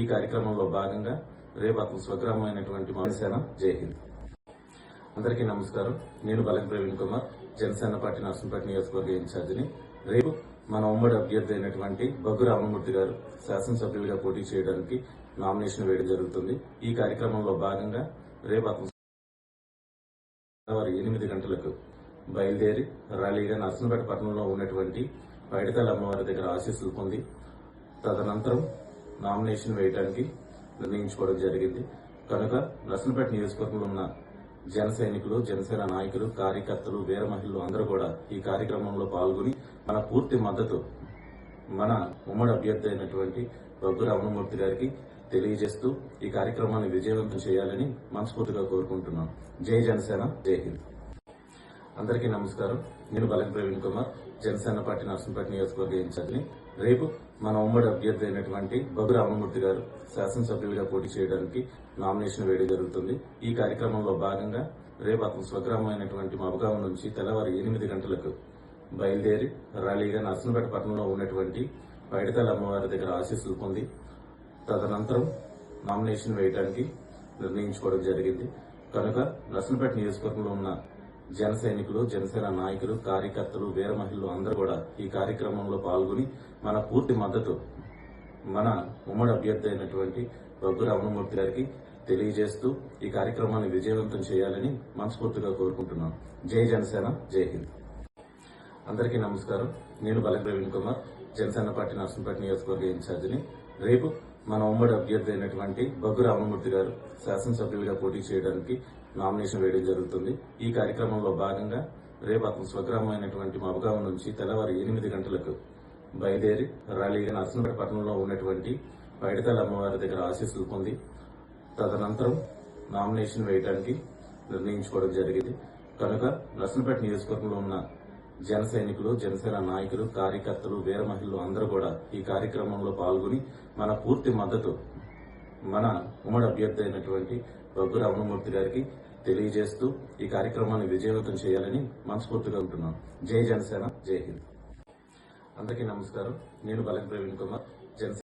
ఈ కార్యక్రమంలో భాగంగా రేపు అతని స్వగ్రామైనటువంటి మానసేన జై హింద్. అందరికీ నమస్కారం. నేను బలం ప్రవీణ్ కుమార్ జనసేన పార్టీ నర్సంపేట నియోజకవర్గ ఇన్ఛార్జిని. రేపు మన ఉమ్మడి అభ్యర్థి అయినటువంటి బగ్గు రామమూర్తి గారు శాసనసభ్యులుగా పోటీ చేయడానికి నామినేషన్ వేయడం జరుగుతుంది. ఈ కార్యక్రమంలో భాగంగా రేపు వారు ఎనిమిది గంటలకు బయలుదేరి ర్యాలీగా నర్సంపేట పట్టణంలో ఉన్నటువంటి పైడితల అమ్మవారి దగ్గర ఆశీస్సులు పొంది తదనంతరం నామినేషన్ వేయడానికి నిర్ణయించుకోవడం జరిగింది. కనుక నర్సంపేట నియోజకవర్గంలో ఉన్న జన సైనికులు జనసేన నాయకులు కార్యకర్తలు వీర మహిళలు అందరూ కూడా ఈ కార్యక్రమంలో పాల్గొని మన పూర్తి మద్దతు మన ఉమ్మడి అభ్యర్థి అయినటువంటి బొగ్గు రమణమూర్తి గారికి తెలియజేస్తూ ఈ కార్యక్రమాన్ని విజయవంతం చేయాలని మనస్ఫూర్తిగా కోరుకుంటున్నాం. జై జనసేన జై హింద్. అందరికీ నమస్కారం. నేను బలం ప్రవీణ్ కుమార్ జనసేన పార్టీ నర్సంపేట నియోజకవర్గ ఇన్ఛార్జిని. రేపు మన ఉమ్మడి అభ్యర్థి అయినటువంటి బబు రామమూర్తి గారు శాసనసభ్యులుగా పోటీ చేయడానికి నామినేషన్ వేయడం జరుగుతుంది. ఈ కార్యక్రమంలో భాగంగా రేపు అతను స్వగ్రామైనటువంటి మబగాం నుంచి తెల్లవారు ఎనిమిది గంటలకు బయలుదేరి ర్యాలీగా నర్సంపేట పట్టణంలో ఉన్నటువంటి పైడితల అమ్మవారి దగ్గర ఆశీస్సులు పొంది తదనంతరం నామినేషన్ వేయడానికి నిర్ణయించుకోవడం జరిగింది. కనుక నర్సంపేట నియోజకవర్గంలో ఉన్న జన సైనికులు జనసేన నాయకులు కార్యకర్తలు వీర మహిళలు అందరూ కూడా ఈ కార్యక్రమంలో పాల్గొని మన పూర్తి మద్దతు మన ఉమ్మడి అభ్యర్థి అయినటువంటి బొగ్గు రమణమూర్తి గారికి తెలియజేస్తూ ఈ కార్యక్రమాన్ని విజయవంతం చేయాలని మనస్ఫూర్తిగా కోరుకుంటున్నాం. జై జనసేన జై హింద్. అందరికీ నమస్కారం. నేను బలం ప్రవీణ్ కుమార్. జనసేన పార్టీ నర్సంపేట నియోజకవర్గ ఇన్ఛార్జిని. రేపు మన ఉమ్మడి అభ్యర్థి అయినటువంటి బగ్గు రామమూర్తి గారు శాసనసభ్యులుగా పోటీ చేయడానికి నామినేషన్ వేయడం జరుగుతుంది. ఈ కార్యక్రమంలో భాగంగా రేపు అతని స్వగ్రామైనటువంటి మబగాం నుంచి తెల్లవారు ఎనిమిది గంటలకు బయలుదేరి ర్యాలీగా నర్సంపేట పట్టణంలో ఉన్నటువంటి పైడితల అమ్మవారి దగ్గర ఆశీస్సులు పొంది తదనంతరం నామినేషన్ వేయడానికి నిర్ణయించుకోవడం జరిగింది. కనుక నర్సంపేట నియోజకవర్గంలో ఉన్న జన సైనికులు జనసేన నాయకులు కార్యకర్తలు వీర మహిళలు అందరూ కూడా ఈ కార్యక్రమంలో పాల్గొని మన పూర్తి మద్దతు మన ఉమ్మడి అభ్యర్థి అయినటువంటి బొగ్గు రమణమూర్తి గారికి తెలియజేస్తూ ఈ కార్యక్రమాన్ని విజయవంతం చేయాలని మనస్ఫూర్తిగా ఉంటున్నాను జై జనసేన జై హింద్. అందరికీ నమస్కారం. నేను బలం ప్రవీణ్ కుమార్ జనసేన